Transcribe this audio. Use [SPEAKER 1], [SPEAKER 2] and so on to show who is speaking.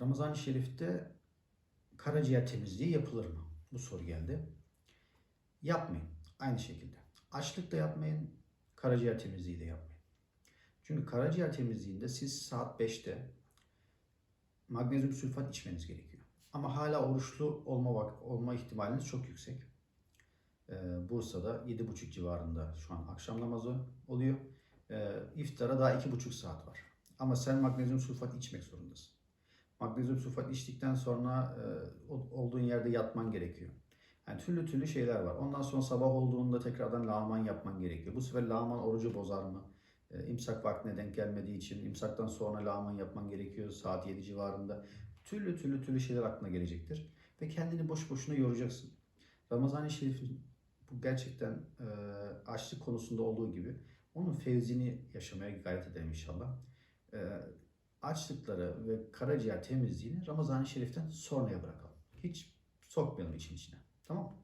[SPEAKER 1] Ramazan-ı Şerif'te karaciğer temizliği yapılır mı? Bu soru geldi. Yapmayın. Aynı şekilde. Açlık da yapmayın, karaciğer temizliği de yapmayın. Çünkü karaciğer temizliğinde siz saat 5'te magnezyum sülfat içmeniz gerekiyor. Ama hala oruçlu olma vak- olma ihtimaliniz çok yüksek. Ee, Bursa'da 7.30 civarında şu an akşam namazı oluyor. Ee, iftara daha 2.5 saat var. Ama sen magnezyum sülfat içmek zorundasın. Magnezyum sülfat içtikten sonra e, olduğun yerde yatman gerekiyor. Yani türlü türlü şeyler var. Ondan sonra sabah olduğunda tekrardan lağman yapman gerekiyor. Bu sefer lağman orucu bozar mı? E, imsak vaktine denk gelmediği için imsaktan sonra lağman yapman gerekiyor saat 7 civarında. Türlü türlü türlü şeyler aklına gelecektir. Ve kendini boş boşuna yoracaksın. Ramazan-ı Şerif'in bu gerçekten e, açlık konusunda olduğu gibi onun fevzini yaşamaya gayret edelim inşallah. E, açlıkları ve karaciğer temizliğini Ramazan-ı Şerif'ten sonraya bırakalım. Hiç sokmayalım için içine. Tamam mı?